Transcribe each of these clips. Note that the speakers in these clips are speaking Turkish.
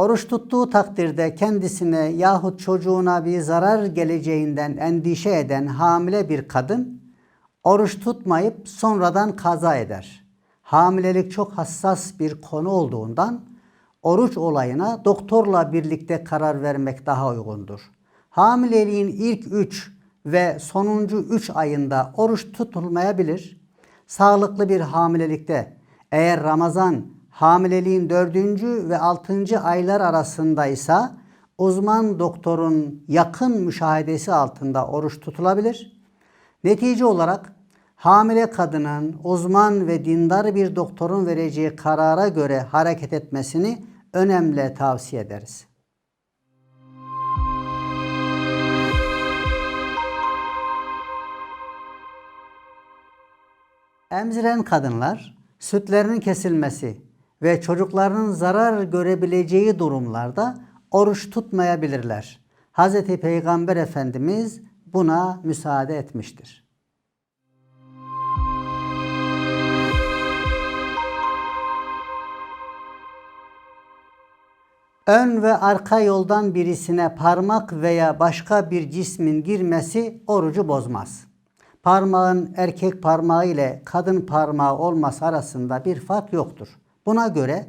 Oruç tuttuğu takdirde kendisine yahut çocuğuna bir zarar geleceğinden endişe eden hamile bir kadın oruç tutmayıp sonradan kaza eder. Hamilelik çok hassas bir konu olduğundan oruç olayına doktorla birlikte karar vermek daha uygundur. Hamileliğin ilk 3 ve sonuncu 3 ayında oruç tutulmayabilir. Sağlıklı bir hamilelikte eğer Ramazan hamileliğin 4. ve 6. aylar arasındaysa uzman doktorun yakın müşahedesi altında oruç tutulabilir. Netice olarak hamile kadının uzman ve dindar bir doktorun vereceği karara göre hareket etmesini önemli tavsiye ederiz. Emziren kadınlar sütlerinin kesilmesi ve çocuklarının zarar görebileceği durumlarda oruç tutmayabilirler. Hz. Peygamber Efendimiz buna müsaade etmiştir. Ön ve arka yoldan birisine parmak veya başka bir cismin girmesi orucu bozmaz. Parmağın erkek parmağı ile kadın parmağı olması arasında bir fark yoktur. Buna göre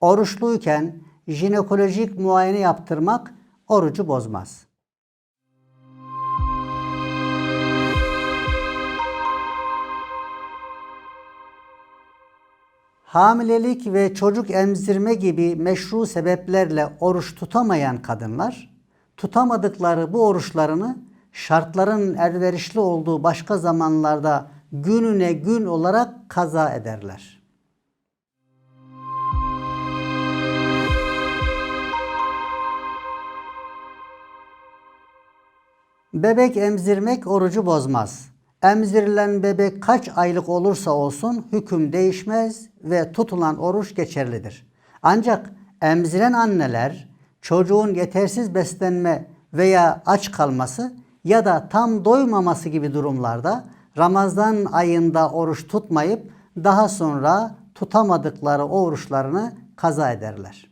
oruçluyken jinekolojik muayene yaptırmak orucu bozmaz. Hamilelik ve çocuk emzirme gibi meşru sebeplerle oruç tutamayan kadınlar tutamadıkları bu oruçlarını şartların elverişli olduğu başka zamanlarda gününe gün olarak kaza ederler. Bebek emzirmek orucu bozmaz. Emzirilen bebek kaç aylık olursa olsun hüküm değişmez ve tutulan oruç geçerlidir. Ancak emziren anneler çocuğun yetersiz beslenme veya aç kalması ya da tam doymaması gibi durumlarda Ramazan ayında oruç tutmayıp daha sonra tutamadıkları oruçlarını kaza ederler.